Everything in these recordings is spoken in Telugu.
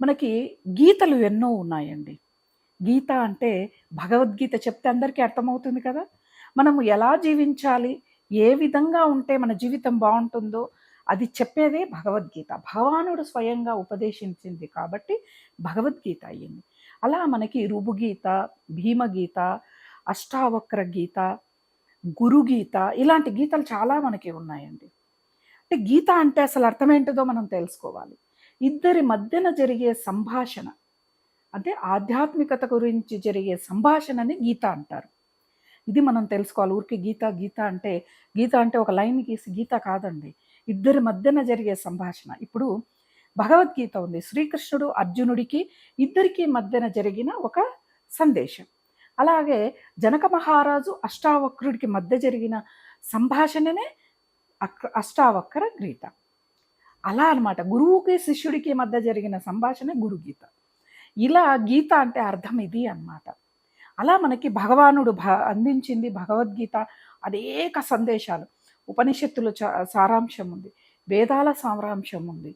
మనకి గీతలు ఎన్నో ఉన్నాయండి. గీత అంటే భగవద్గీత చెప్తే అందరికీ అర్థమవుతుంది కదా! మనము ఎలా జీవించాలి? ఏ విధంగా ఉంటే మన జీవితం బాగుంటుందో అది చెప్పేదే భగవద్గీత. భగవానుడు స్వయంగా ఉపదేశించింది కాబట్టి భగవద్గీత అయ్యింది. అలా మనకి రుబుగీత, భీమగీత, అష్టావక్ర గీత, గురుగీత ఇలాంటి గీతలు చాలా మనకి ఉన్నాయండి. అంటే గీత అంటే అసలు అర్థమేంటిదో మనం తెలుసుకోవాలి. ఇద్దరి మధ్యన జరిగే సంభాషణ అంటే ఆధ్యాత్మికత గురించి జరిగే సంభాషణని గీత అంటారు. ఇది మనం తెలుసుకోవాలి. ఊరికి గీత, గీత అంటే గీత అంటే ఒక లైన్ గీసి గీత కాదండి. ఇద్దరి మధ్యన జరిగే సంభాషణ. ఇప్పుడు భగవద్గీత ఉంది. శ్రీకృష్ణుడు అర్జునుడికి ఇద్దరికీ మధ్యన జరిగిన ఒక సందేశం. అలాగే జనక మహారాజు అష్టావక్రుడికి మధ్య జరిగిన సంభాషణనే అక్ అష్టావక్ర గీత. అలా అన్నమాట. గురువుకి, శిష్యుడికి మధ్య జరిగిన సంభాషణ గురుగీత. ఇలా గీత అంటే అర్థం ఇది అన్నమాట. అలా మనకి భగవానుడు భ అందించింది భగవద్గీత అనేక సందేశాలు. ఉపనిషత్తుల సారాంశం ఉంది. వేదాల సారాంశం ఉంది.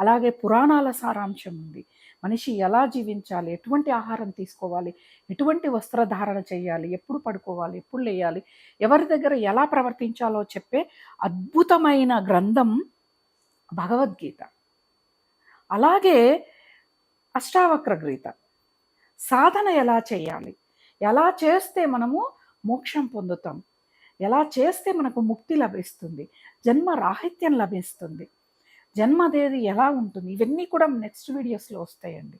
అలాగే పురాణాల సారాంశం ఉంది. మనిషి ఎలా జీవించాలి? ఎటువంటి ఆహారం తీసుకోవాలి? ఎటువంటి వస్త్రధారణ చేయాలి? ఎప్పుడు పడుకోవాలి? ఎప్పుడు లేయాలి? ఎవరి దగ్గర ఎలా ప్రవర్తించాలో చెప్పే అద్భుతమైన గ్రంథం భగవద్గీత. అలాగే అష్టావక్ర గీత. సాధన ఎలా చేయాలి? ఎలా చేస్తే మనము మోక్షం పొందుతాం? ఎలా చేస్తే మనకు ముక్తి లభిస్తుంది? జన్మ రాహిత్యం లభిస్తుంది. జన్మ అనేది ఎలా ఉంటుంది? ఇవన్నీ కూడా నెక్స్ట్ వీడియోస్‌లో వస్తాయండి.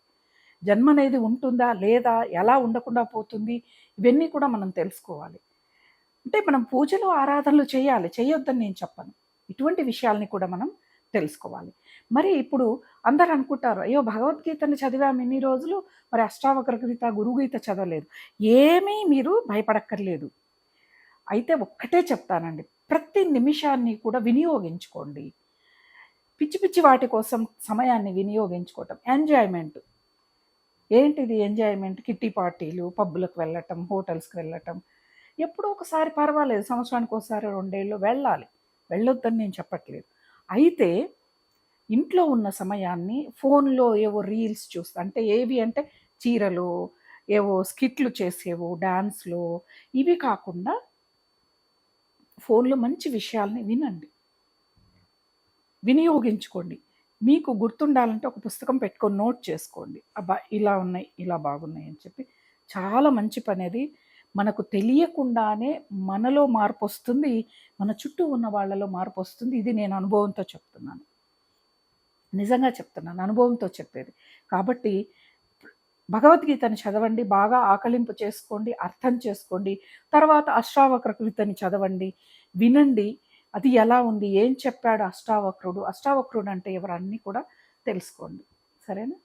జన్మ అనేది ఉంటుందా? లేదా? ఎలా ఉండకుండా పోతుంది? ఇవన్నీ కూడా మనం తెలుసుకోవాలి. అంటే మనం పూజలు, ఆరాధనలు చేయాలి. చేయొద్దని నేను చెప్పను. ఇటువంటి విషయాల్ని కూడా మనం తెలుసుకోవాలి. మరి ఇప్పుడు అందరూ అనుకుంటారు, అయ్యో! భగవద్గీతని చదివాము ఇన్ని రోజులు, మరి అష్టావకర గీత, గురుగీత చదవలేదు. ఏమీ మీరు భయపడక్కర్లేదు. అయితే ఒక్కటే చెప్తానండి. ప్రతి నిమిషాన్ని కూడా వినియోగించుకోండి. పిచ్చి పిచ్చి వాటి కోసం సమయాన్ని వినియోగించుకోవటం. ఎంజాయ్‌మెంట్. ఏంటిది ఎంజాయ్‌మెంట్? కిట్టి పార్టీలు, పబ్బులకు వెళ్ళటం, హోటల్స్‌కి వెళ్ళటం. ఎప్పుడో ఒకసారి పర్వాలేదు. సంవత్సరానికి ఒకసారి, రెండేళ్ళు వెళ్ళాలి. వెళ్ళొద్దని నేను చెప్పట్లేదు. అయితే ఇంట్లో ఉన్న సమయాన్ని ఫోన్‌లో ఏవో రీల్స్ చూస్తా అంటే ఏవి అంటే చీరలు, ఏవో స్కిట్‌లు చేసేవో, డాన్స్లో ఇవి కాకుండా ఫోన్‌లో మంచి విషయాల్ని వినండి. వినియోగించుకోండి. మీకు గుర్తుండాలంటే ఒక పుస్తకం పెట్టుకొని నోట్ చేసుకోండి. అబ్బా! ఇలా ఉన్నాయి, ఇలా బాగున్నాయి అని చెప్పి. చాలా మంచి పనది. మనకు తెలియకుండానే మనలో మార్పొస్తుంది. మన చుట్టూ ఉన్న వాళ్ళలో మార్పు వస్తుంది ఇది నేను అనుభవంతో చెప్తున్నాను. నిజంగా చెప్తున్నాను. అనుభవంతో చెప్పేది. కాబట్టి భగవద్గీతని చదవండి. బాగా ఆకలింపు చేసుకోండి. అర్థం చేసుకోండి. తర్వాత అష్టావక్ర గీతని చదవండి. వినండి. అది ఎలా ఉంది? ఏం చెప్పాడు అష్టావక్రుడు? అష్టావక్రుడు అంటే ఎవరు? అన్నీ కూడా తెలుసుకోండి. సరేనా?